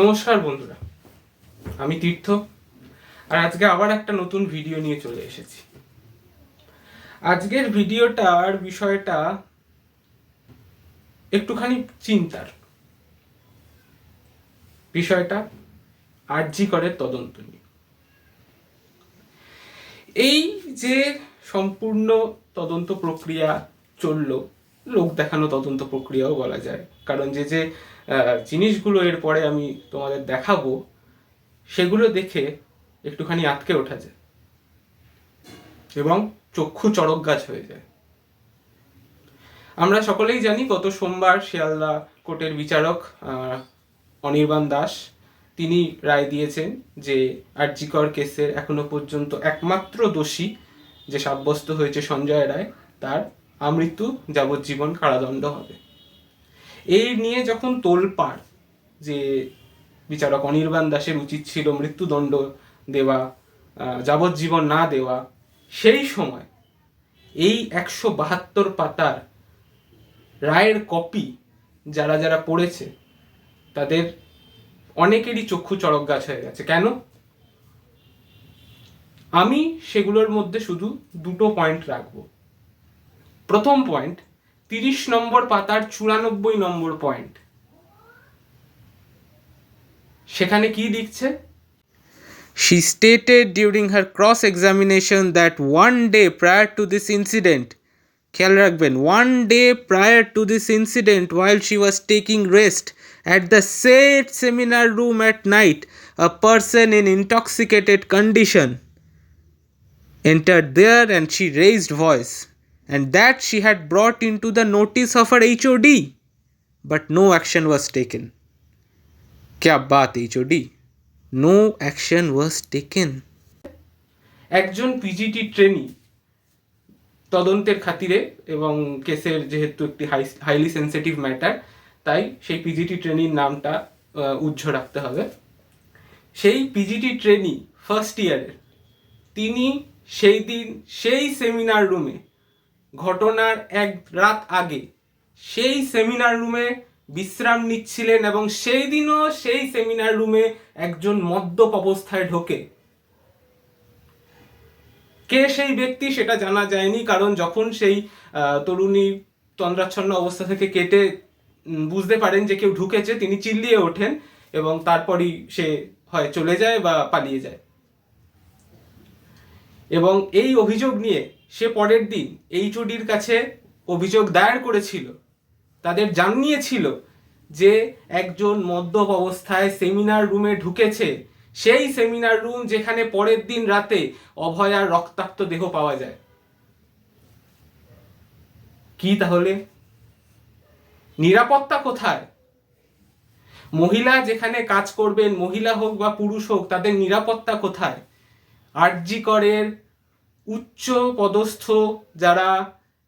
নমস্কার বন্ধুরা, আমি তীর্থ, আর আজকে আবার একটা নতুন ভিডিও নিয়ে চলে এসেছি। আজকের ভিডিওটার বিষয়টা একটুখানি চিন্তার। বিষয়টা আরজি করে তদন্ত নিয়ে। এই যে সম্পূর্ণ তদন্ত প্রক্রিয়া চলল লোক দেখানো তদন্ত প্রক্রিয়াও বলা যায়। কারণ যে যে জিনিসগুলো এরপরে আমি তোমাদের দেখাবো, সেগুলো দেখে একটুখানি আটকে ওঠা যায় এবং চক্ষু চড়ক গাছ হয়ে যায়। আমরা সকলেই জানি গত সোমবার শিয়ালদা কোর্টের বিচারক অনির্বাণ দাস, তিনি রায় দিয়েছেন যে আরজিকর কেসের এখনও পর্যন্ত একমাত্র দোষী যে সাব্যস্ত হয়েছে সঞ্জয় রায়, তার আমৃত্যু যাবজ্জীবন কারাদণ্ড হবে। এই নিয়ে যখন তোলপাড় যে বিচারক অনির্বাণ দাসের উচিত ছিল মৃত্যুদণ্ড দেওয়া যাবজ্জীবন না দেওয়া, সেই সময় এই একশো বাহাত্তর পাতার রায়ের কপি যারা যারা পড়েছে, তাদের অনেকেরই চক্ষু চড়ক গাছ হয়ে গেছে। কেন? আমি সেগুলোর মধ্যে শুধু দুটো পয়েন্ট রাখব। প্রথম পয়েন্ট তিরিশ নম্বর পাতার চুরানব্বই নম্বর পয়েন্ট সেখানে কি লিখছে She stated during her cross examination that one day prior to this incident, খেয়াল রাখবেন one day prior to this incident, while she was taking rest at the said seminar room at night, a person in intoxicated condition entered there and she raised voice, and that she had brought into the notice of her HOD, but no action was taken. क्या बात HOD? No action was taken একজন PGT trainee তদন্তের খাতিরে এবং কেসের যেহেতু একটি highly sensitive matter তাই সেই পিজিটি ট্রেনির নামটা আহ, উজ্জ্ব রাখতে হবে সেই পিজিটি ট্রেনি ফার্স্ট ইয়ারের তিনি সেই দিন সেই সেমিনার রুমে ঘটনার এক রাত আগে। সেই সেমিনার রুমে বিশ্রাম নিচ্ছিলেন এবং সেই দিনও সেই সেমিনার রুমে একজন মদ্যপ অবস্থায় ঢোকে। কে সেই ব্যক্তি সেটা জানা যায়নি, কারণ যখন সেই তরুণী তন্দ্রাচ্ছন্ন অবস্থা থেকে কেটে বুঝতে পারেন যে কেউ ঢুকেছে, তিনি চিল্লিয়ে ওঠেন এবং তারপরই সে হয় চলে যায় বা পালিয়ে যায়। এবং এই অভিযোগ নিয়ে সে পরের দিন এইচওডির কাছে অভিযোগ দায়ের করেছিল। তাদের জানিয়েছিল যে একজন মদ্যপ অবস্থায় সেমিনার রুমে ঢুকেছে। সেই সেমিনার রুম যেখানে পরের দিন রাতে অভয়ার রক্তাক্ত দেহ পাওয়া যায়। কি তাহলে? নিরাপত্তা কোথায়? মহিলা যেখানে কাজ করবেন, মহিলা হোক বা পুরুষ হোক, তাদের নিরাপত্তা কোথায়? আরজি করের উচ্চ পদস্থ যারা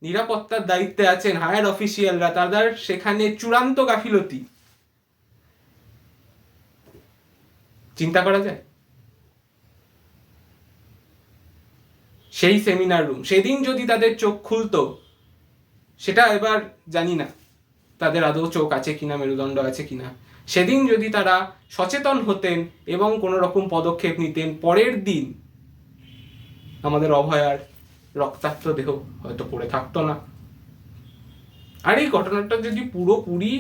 নিরাপত্তার দায়িত্বে আছেন হায়ার অফিসিয়ালরা তাদের সেখানে চূড়ান্ত গাফিলতি। চিন্তা করা যায়? সেই সেমিনার রুম সেদিন যদি তাদের চোখ খুলতো, সেটা এবার জানি না, তাদের আদৌ চোখ আছে কিনা, মেরুদণ্ড আছে কিনা। সেদিন যদি তারা সচেতন হতেন এবং কোনো রকম পদক্ষেপ নিতেন, পরের দিন আমাদের অভয়ার রক্তাক্ত দেহ হয়তো পড়ে থাকতো না। আর এই ঘটনাটা যদি পুরোপুরি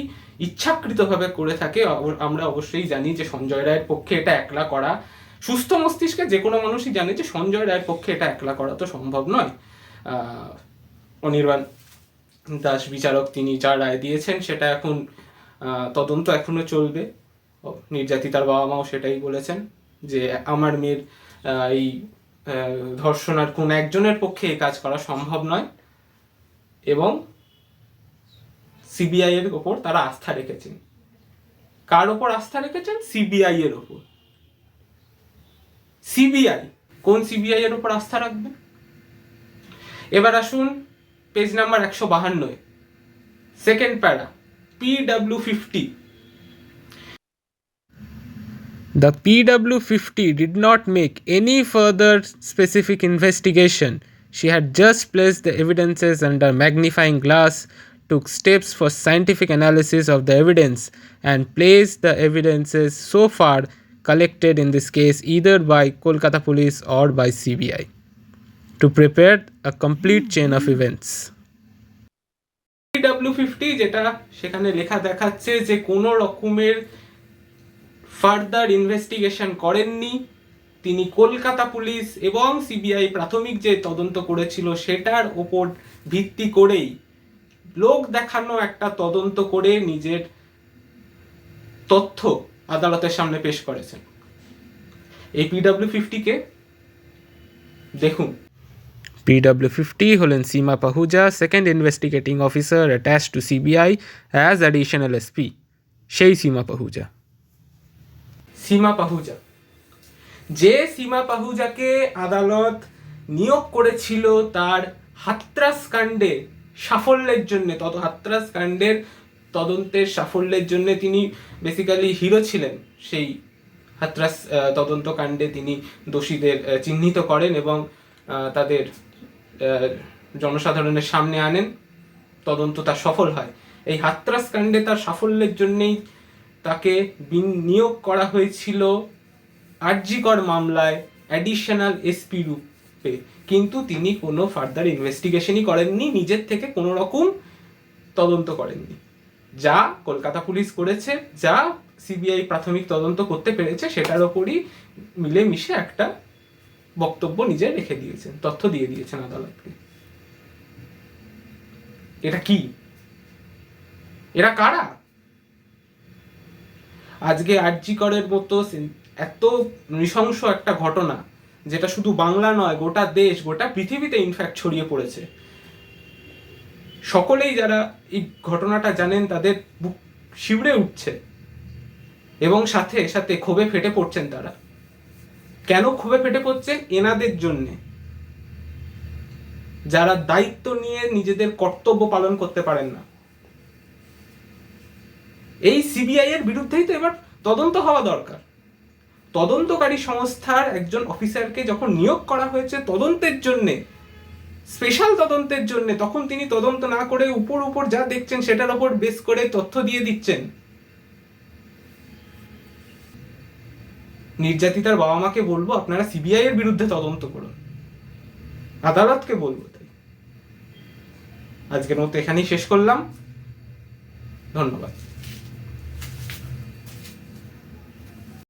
ইচ্ছাকৃতভাবে করে থাকে আমরা অবশ্যই জানি যে সঞ্জয় রায়ের পক্ষে এটা একলা করা, সুস্থ মস্তিষ্কে যে কোনো মানুষই জানে যে সঞ্জয় রায়ের পক্ষে এটা একলা করা তো সম্ভব নয়। অনির্বাণ দাস বিচারক তিনি যা রায় দিয়েছেন সেটা এখন তদন্ত এখনও চলবে। নির্যাতিতার বাবা মাও সেটাই বলেছেন যে আমার মেয়ের এই আহ, ধর্ষণ আর কোন একজনের পক্ষে এই কাজ করা সম্ভব নয়। এবং সিবিআই এর ওপর তারা আস্থা রেখেছেন। কার ওপর আস্থা রেখেছেন? সিবিআই এর ওপর। সিবিআই কোন সিবিআই এর ওপর আস্থা রাখবে? এবার আসুন পেজ নাম্বার একশো বাহান্নয়। Second para PW fifty The PW50 did not make any further specific investigation. She had just placed the evidences under magnifying glass took steps for scientific analysis of the evidence and placed the evidences so far collected in this case either by Kolkata police or by CBI to prepare a complete chain of events. W fifty যেটা সেখানে লেখা দেখাচ্ছে যে কোনো রকমের further investigation করেননি। তিনি Kolkata police এবং সিবিআই প্রাথমিক যে তদন্ত করেছিল সেটার ওপর ভিত্তি করেই লোক দেখানো একটা তদন্ত করে নিজের তথ্য আদালতের সামনে পেশ করেছেন। এই পিডাব্লিউ ফিফটিকে দেখুন। PW50 হলেন Seema Pahuja second investigating officer attach to CBI as additional SP সেই সীমা পাহুজা। সীমা পাহুজা। যে সীমা পাহুজাকে আদালত নিয়োগ করেছিল তার হাতরাস কাণ্ডে সাফল্যের জন্য তত হাতরাস কাণ্ডের তদন্তের সাফল্যের জন্য তিনি বেসিক্যালি হিরো ছিলেন। সেই হাতরাস আহ, তদন্ত কাণ্ডে তিনি দোষীদের চিহ্নিত করেন এবং তাদের জনসাধারণের সামনে আনেন। তদন্ত তার সফল হয়। এই হাতরাস কাণ্ডে তার সাফল্যের জন্যেই তাকে নিয়োগ করা হয়েছিল আরজিকর মামলায় অ্যাডিশনাল এসপি রূপে। কিন্তু তিনি কোনো ফার্দার ইনভেস্টিগেশনই করেননি, নিজের থেকে কোনো রকম তদন্ত করেননি। যা কলকাতা পুলিশ করেছে, যা সিবিআই প্রাথমিক তদন্ত করতে পেরেছে, সেটার ওপরই মিলেমিশে একটা বক্তব্য নিজে রেখে দিয়েছেন, তথ্য দিয়ে দিয়েছেন আদালতকে। এটা কি? এরা কারা? আজকে আরজি করের মতো এত নৃশংস একটা ঘটনা, যেটা শুধু বাংলা নয়, গোটা দেশ, গোটা পৃথিবীতে ইনফ্যাক্ট ছড়িয়ে পড়েছে। সকলেই যারা এই ঘটনাটা জানেন, তাদের বুক শিউরে উঠছে। এবং সাথে সাথে ক্ষোভে ফেটে পড়ছেন তারা। কেন ক্ষোভে ফেটে পড়ছেন? এনাদের জন্যে। যারা দায়িত্ব নিয়ে নিজেদের কর্তব্য পালন করতে পারেন না। এই সিবিআই এর বিরুদ্ধেই তো এবার তদন্ত হওয়া দরকার। তদন্তকারী সংস্থার একজন অফিসারকে যখন নিয়োগ করা হয়েছে তদন্তের জন্য, স্পেশাল তদন্তের জন্য, তখন তিনি তদন্ত না করে উপর উপর যা দেখছেন সেটার ওপর বেস করে তথ্য দিয়ে দিচ্ছেন। নির্যাতিতার বাবা মাকে বলব, আপনারা সিবিআই এর বিরুদ্ধে তদন্ত করুন। আদালতকে বলব তাই। আজকের মতো এখানেই শেষ করলাম। ধন্যবাদ।